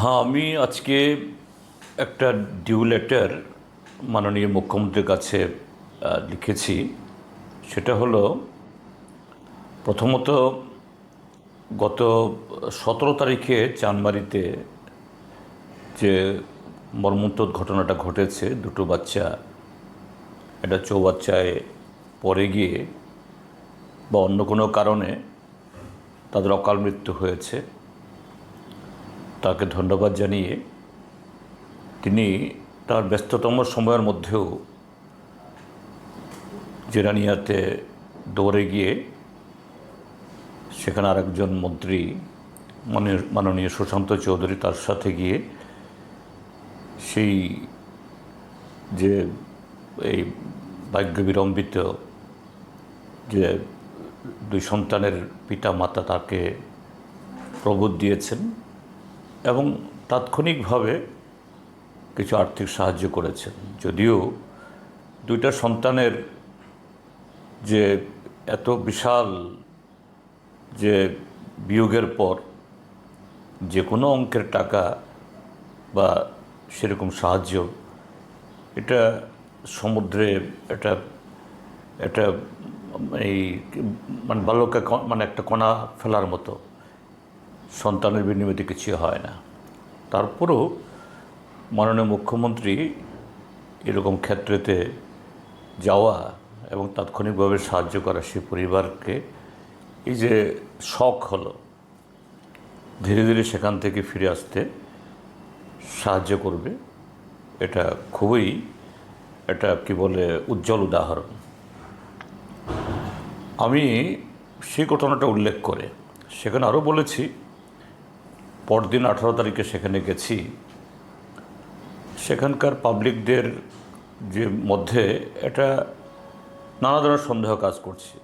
হ্যাঁ আমি আজকে একটা ডিউ লেটার মাননীয় মুখ্যমন্ত্রীর কাছে লিখেছি। সেটা হলো, প্রথমত গত সতেরো তারিখে চানমারিতে যে মর্মন্তদ ঘটনাটা ঘটেছে, দুটো বাচ্চা, একটা চৌবাচ্চায় পড়ে গিয়ে বা অন্য কোনো কারণে তাদের অকাল মৃত্যু হয়েছে। তাকে ধন্যবাদ জানিয়ে তিনি তার ব্যস্ততম সময়ের মধ্যেও জেরানিয়াতে দৌড়ে গিয়ে সেখানে আরেকজন মন্ত্রী মাননীয় সুশান্ত চৌধুরী তার সাথে গিয়ে সেই যে এই ভাগ্য বিলম্বিত যে দুই সন্তানের পিতা মাতা তাকে প্রবোধ দিয়েছেন এবং তাৎক্ষণিকভাবে কিছু আর্থিক সাহায্য করেছেন। যদিও দুইটা সন্তানের যে এত বিশাল যে বিয়োগের পর যে কোনো অঙ্কের টাকা বা সেরকম সাহায্য, এটা সমুদ্রে এটা এটা এই মানে বালকে মানে একটা কণা ফেলার মতো সন্তানের বিনিময়ে কিছু হয় না। তারপরও মাননীয় মুখ্যমন্ত্রী এরকম ক্ষেত্রেতে যাওয়া এবং তাৎক্ষণিকভাবে সাহায্য করা সেই পরিবারকে এই যে শখ হলো, ধীরে ধীরে সেখান থেকে ফিরে আসতে সাহায্য করবে, এটা খুবই এটা কি বলে উজ্জ্বল উদাহরণ। আমি সেই ঘটনাটা উল্লেখ করে সেখানে আরও বলেছি পরদিন আঠারো তারিখে সেখানে গেছি। সেখানকার পাবলিকদের যে মধ্যে এটা নানা ধরনের সন্দেহ কাজ করছে।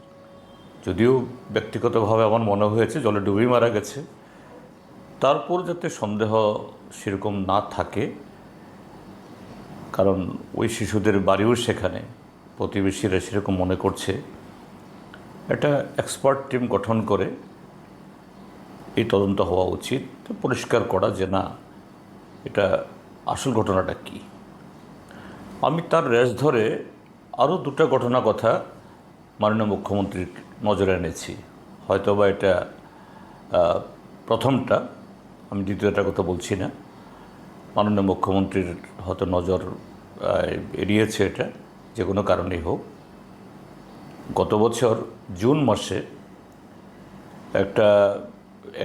যদিও ব্যক্তিগতভাবে আমার মনে হয়েছে জলে ডুবি মারা গেছে। তারপর যাতে সন্দেহ সেরকম না থাকে, কারণ ওই শিশুদের বাড়িও সেখানে, প্রতিবেশীরা সেরকম মনে করছে। একটা এক্সপার্ট টিম গঠন করে এই তদন্ত হওয়া উচিত। পরিষ্কার করা যে না, এটা আসল ঘটনাটা কি? আমি তার রেস ধরে আরও দুটো ঘটনা কথা মাননীয় মুখ্যমন্ত্রীর নজরে এনেছি। হয়তোবা এটা প্রথমটা, আমি দ্বিতীয়টার কথা বলছি না। মাননীয় মুখ্যমন্ত্রীর হয়তো নজর এড়িয়েছে এটা, যে কোনো কারণেই হোক। গত বছর জুন মাসে একটা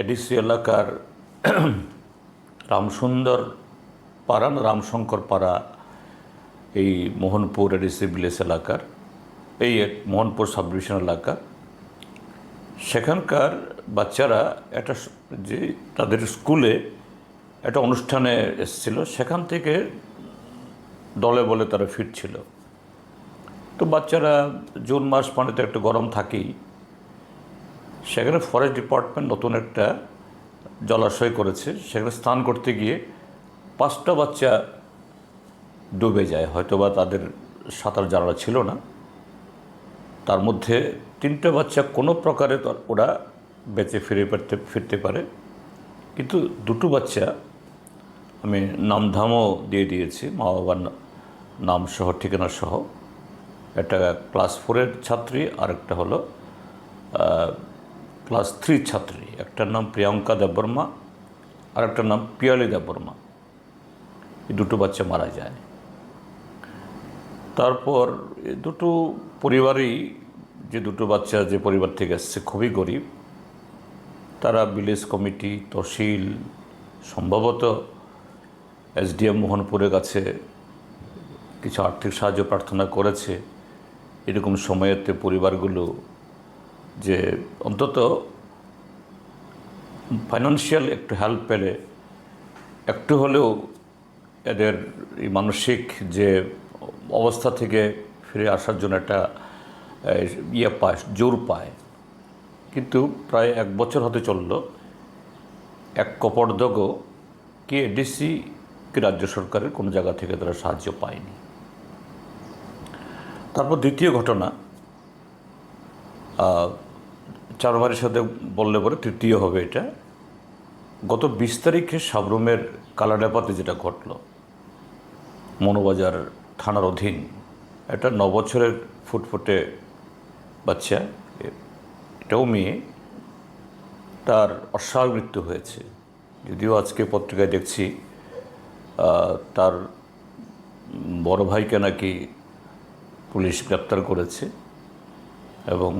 এডিসি এলাকার রামসুন্দর পাড়া না রামশঙ্কর পাড়া, এই মোহনপুর এডিসি ভিলেজ এলাকার, এই মোহনপুর সাব ডিভিশন এলাকা। সেখানকার বাচ্চারা একটা যে তাদের স্কুলে একটা অনুষ্ঠানে এসেছিল, সেখান থেকে দলে বলে তারা ফিরছিল। তো বাচ্চারা জুন মাস মানে তো একটু গরম থাকেই সেখানে ফরেস্ট ডিপার্টমেন্ট নতুন একটা জলাশয় করেছে। সেখানে স্নান করতে গিয়ে পাঁচটা বাচ্চা ডুবে যায়। হয়তো বা তাদের সাঁতার জানা ছিল না। তার মধ্যে তিনটে বাচ্চা কোনো প্রকারে ওরা বেঁচে ফিরে পারতে, ফিরতে পারে। কিন্তু দুটো বাচ্চা আমি নামধামও দিয়ে দিয়েছি। মা বাবার নাম সহ, ঠিকানা সহ। একটা ক্লাস ফোরের ছাত্রী আর একটা হলো ক্লাস থ্রি ছাত্রী। একটার নাম প্রিয়াঙ্কা দেববর্মা আর একটার নাম পিয়ালি দেববর্মা এই দুটো বাচ্চা মারা যায়। তারপর দুটো পরিবারই, যে দুটো বাচ্চা যে পরিবার থেকে এসছে, খুবই গরিব। তারা ভিলেজ কমিটি, তহসিল, সম্ভবত এসডিএম মোহনপুরের কাছে কিছু আর্থিক সাহায্য প্রার্থনা করেছে। এরকম সময়েতে পরিবারগুলো যে অন্তত ফাইন্যান্সিয়াল একটু হেল্প পেলে, একটু হলেও এদের এই মানসিক যে অবস্থা থেকে ফিরে আসার জন্য একটা ইয়ে পায়, জোর পায়। কিন্তু প্রায় এক বছর হতে চলল, এক কপর্দগও কি এডিসি কি রাজ্য সরকারের কোনো জায়গা থেকে তারা সাহায্য পায়নি। তারপর দ্বিতীয় ঘটনা চারবারের সাথে বললে পরে তৃতীয় হবে এটা। গত বিশ তারিখে সাবরুমের কালাডাপাতে যেটা ঘটল, মনোবাজার থানার অধীন একটা নবছরের ফুটফুটে বাচ্চা এটাও মেয়ে, তার অস্বাভাবিক মৃত্যু হয়েছে। যদিও আজকে পত্রিকায় দেখছি তার বড় ভাইকে নাকি পুলিশ গ্রেপ্তার করেছে। এবং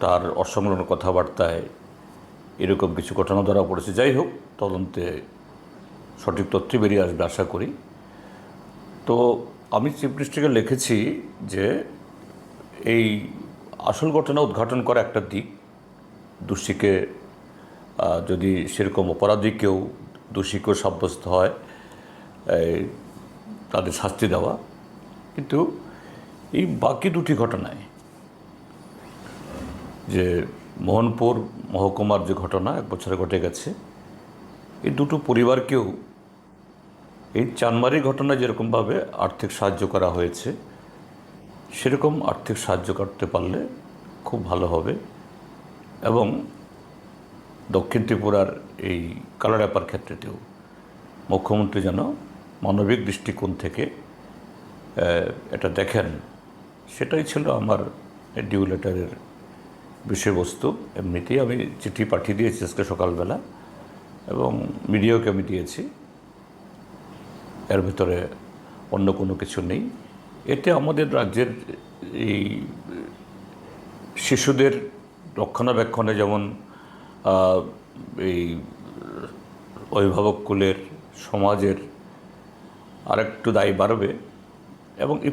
তার অসংলগ্ন কথাবার্তায় এরকম কিছু ঘটনা ধরা পড়েছে। যাই হোক, তদন্তে সঠিক তথ্য বেরিয়ে আসবে আশা করি। তো আমি চিফ মিনিস্টারকে লিখেছি যে এই আসল ঘটনা উদ্ঘাটন করা একটা দিক। দোষীকে যদি সেরকম অপরাধী কেউ দোষীকেও সাব্যস্ত হয় তাদের শাস্তি দেওয়া। কিন্তু এই বাকি দুটি ঘটনায় যে মোহনপুর মহকুমার যে ঘটনা এক বছরে ঘটে গেছে, এই দুটো পরিবারকেও এই চানমারি ঘটনায় যেরকমভাবে আর্থিক সাহায্য করা হয়েছে, সেরকম আর্থিক সাহায্য করতে পারলে খুব ভালো হবে। এবং দক্ষিণ ত্রিপুরার এই কালারাপার ক্ষেত্রেতেও মুখ্যমন্ত্রী যেন মানবিক দৃষ্টিকোণ থেকে এটা দেখেন, সেটাই ছিল আমার ডিউ লেটারের বিষয়বস্তু। এমনিতেই আমি চিঠি পাঠিয়ে দিয়েছি আজকে সকালবেলা এবং মিডিয়াকে আমি দিয়েছি। এর ভিতরে অন্য কোনো কিছু নেই। এতে আমাদের রাজ্যের এই শিশুদের রক্ষণাবেক্ষণে যেমন এই অভিভাবক কুলের সমাজের আরেকটু দায়ী বাড়বে এবং এই